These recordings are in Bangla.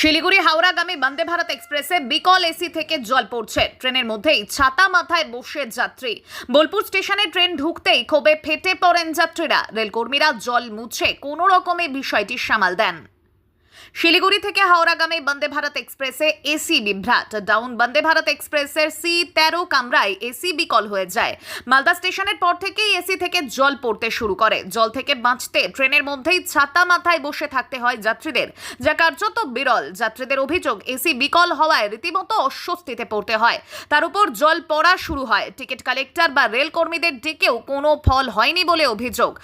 শিলিগুড়ি হাওড়াগামী বন্দে ভারত এক্সপ্রেসে বিকল এসি থেকে জল পড়ছে। ট্রেনের মধ্যেই ছাতা মাথায় বসে যাত্রী। বোলপুর স্টেশনে ট্রেন ঢুকতেই ক্ষোভে ফেটে পড়েন যাত্রীরা। রেলকর্মীরা জল মুছে কোনো রকমে বিষয়টি সামাল দেন। শিলিগুড়ি থেকে হাওড়াগামী বন্দে ভারত এক্সপ্রেসে এসি বিভ্রাট। ডাউন বন্দে ভারত এক্সপ্রেসের সি তেরো কামরায় এসি বিকল হয়ে যায়। মালদা স্টেশনের পর থেকেই এসি থেকে জল পড়তে শুরু করে। জল থেকে বাঁচতে ট্রেনের মধ্যেই ছাতা মাথায় বসে থাকতে হয় যাত্রীদের। যা কার্যত বিরল। যাত্রীদের অভিযোগ, এসি বিকল হওয়ায় রীতিমতো অস্বস্তিতে পড়তে হয়। তার উপর জল পড়া শুরু হয়। টিকিট কালেক্টর বা রেল কর্মীদের ডেকেও কোনো ফল হয়নি বলে অভিযোগ।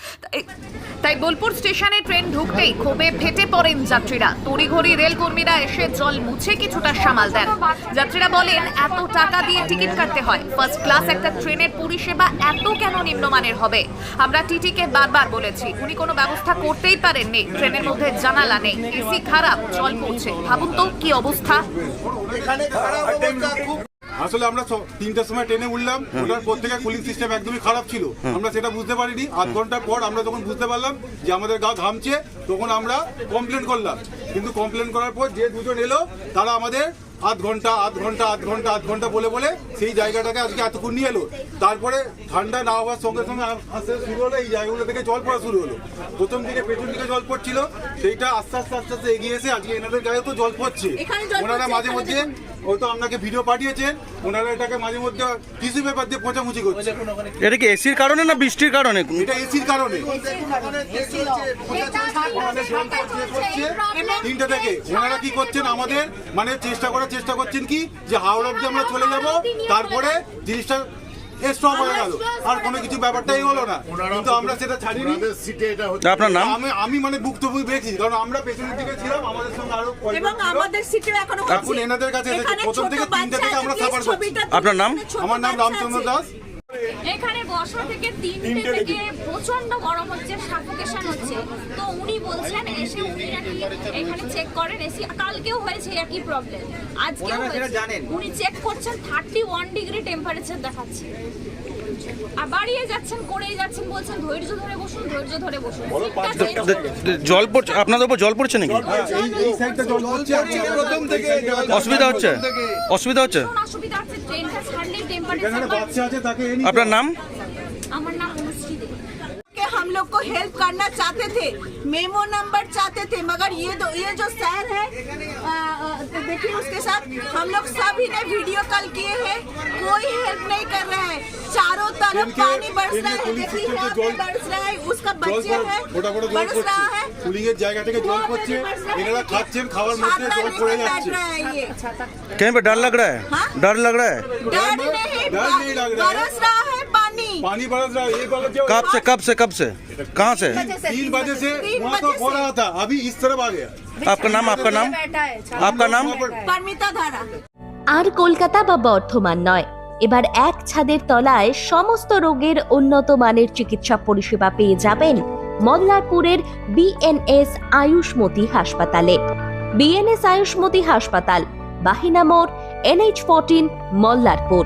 তাই- বোলপুর স্টেশনে ট্রেন ঢুকতেই ক্ষোভে ফেটে পড়েন যাত্রীরা। তড়িঘড়ি রেলকর্মীরা এসে জল মুছে কিছুটা সামাল দেন। যাত্রীরা বলেন, এত টাকা দিয়ে টিকিট কাটতে হয়। ফার্স্ট ক্লাস একটা ট্রেনের পরিষেবা এত কেন নিম্নমানের হবে? আমরা টিটিকে বারবার বলেছি, উনি কোনো ব্যবস্থা করতেই পারেননি। ট্রেনের মধ্যে জানালা নেই। এসি খারাপ, জল পৌঁছে ভাবুন তো কি অবস্থা? আসলে আমরা তিনটার সময় ট্রেনে উঠলাম ওটার পর থেকে কুলিং সিস্টেম একদমই খারাপ ছিল। আমরা সেটা বুঝতে পারিনি। আধ ঘণ্টা পর আমরা যখন বুঝতে পারলাম যে আমাদের গা ঘামছে তখন আমরা কমপ্লেন করলাম। কিন্তু কমপ্লেন করার পর যে দুজন এলো তারা আমাদের আধ ঘণ্টা আধ ঘণ্টা আধ ঘণ্টা আধ ঘণ্টা বলে বলে সেই জায়গাটাকে আজকে এতক্ষণ নিয়ে এলো। তারপরে ঠান্ডা না হওয়ার সঙ্গে সঙ্গে আস্তে শুরু হলো এই জায়গাগুলো থেকে জল পড়া শুরু হলো। প্রথম দিকে পেছন দিকে জল পড়ছিল সেইটা আস্তে আস্তে আস্তে আস্তে এগিয়ে এসে আজকে এনাদের গায়ে তো জল পড়ছে। ওনারা মাঝে মধ্যে হয়তো আপনাকে ভিডিও পাঠিয়েছেন ওনারা এটাকে মাঝে মধ্যে টিস্যু পেপার দিয়ে পোঁচামুচি করছে। এটা কি এসির কারণে না বৃষ্টির কারণে? এটা এসির কারণে। তিনটে থেকে। ওনারা কি করছেন আমাদের? মানে চেষ্টা করার চেষ্টা করছেন কি? যে হাওড়া অব্দি আমরা চলে যাব তারপরে জিনিসটা স্টপ হয়ে গেল। আর কোনো কিছু ব্যাপারটাই হলো না। কিন্তু আমরা সেটা ছাড়িনি। আপনার নাম? আমি আমি মানে ভুক্তভোগী পেয়েছি। কারণ আমরা পেছনের দিকে ছিলাম আমাদের সঙ্গে আরও কয়েকজন এবং আমাদের সিটে এখনও এখন এনাদের কাছে এসেছে। প্রথম থেকে তিনটে থেকে আমরা করছি। আপনার নাম? আমার নাম রামচন্দ্র দাস। এখানে বসা থেকে তিনটে থেকে। প্রচণ্ড গরম হচ্ছে সাফোকেশন হচ্ছে। তো উনি বলছেন এসে উনি নাকি এখানে চেক করেন এসি কালকেও হয়েছে একই প্রবলেম আজকেও হয়েছে। উনি চেক করছেন থার্টি ওয়ান ডিগ্রি টেম্পারেচার দেখাচ্ছে। আর বাড়িয়ে যাচ্ছেন করেই যাচ্ছেন বলছেন ধৈর্য ধরে বসুন ধৈর্য ধরে বসুন। জল পড়ছে আপনাদের উপর জল পড়ছে নাকি? এই এই সাইডটা জল পড়ছে। প্রথম থেকে অসুবিধা হচ্ছে? অসুবিধা হচ্ছে? অসুবিধা হচ্ছে ট্রেনটা ছাড়লেই এখানে টেম্পারেচার বাচ্চা আছে তাকে এনে আপনার নাম আমার নাম অনুশ্রী দেবী कि हम लोग को हेल्प करना चाहते थे मेमो नंबर चाहते थे मगर ये दो ये जो सैर है आ, आ, देखिए उसके साथ हम लोग सभी ने वीडियो कॉल किए हैं कोई हेल्प नहीं कर रहा है चारों तरफ इनके- पानी बरस रहा इनके है पुलिस देखिए स्टेशन यहाँ से पे जल- बरस रहा है उसका জল बच्चे है ফোটা ফোটা জল बरस रहा है পড়ছে কুলিং এর জায়গা থেকে জল পড়ছে এনারা খাচ্ছেন খাওয়ার মধ্যে छाता জল लेकर পড়ে बैठ যাচ্ছে रहा है ये कहीं पे डर लग रहा है हाँ? डर लग रहा है बरस रहा है पानी पानी बरस रहा है ये बरस जो कब से कब से कब से कहाँ से तीन बजे से तीन वहाँ तो बजे हो से। रहा था अभी इस तरफ आ गया आपका नाम आपका नाम आपका नाम वहाँ पर परमिता धारा আর কলকাতা বা বর্ধমান নয় এবার এক ছাদের তলায় সমস্ত রোগের উন্নত মানের চিকিৎসা পরিষেবা পেয়ে যাবেন মল্লারপুরের বিএনএস আয়ুষ্মতি হাসপাতালে বিএনএস আয়ুষ্মতি হাসপাতাল বাহিনা মোড় এনএইচ ফোরটিন মল্লারপুর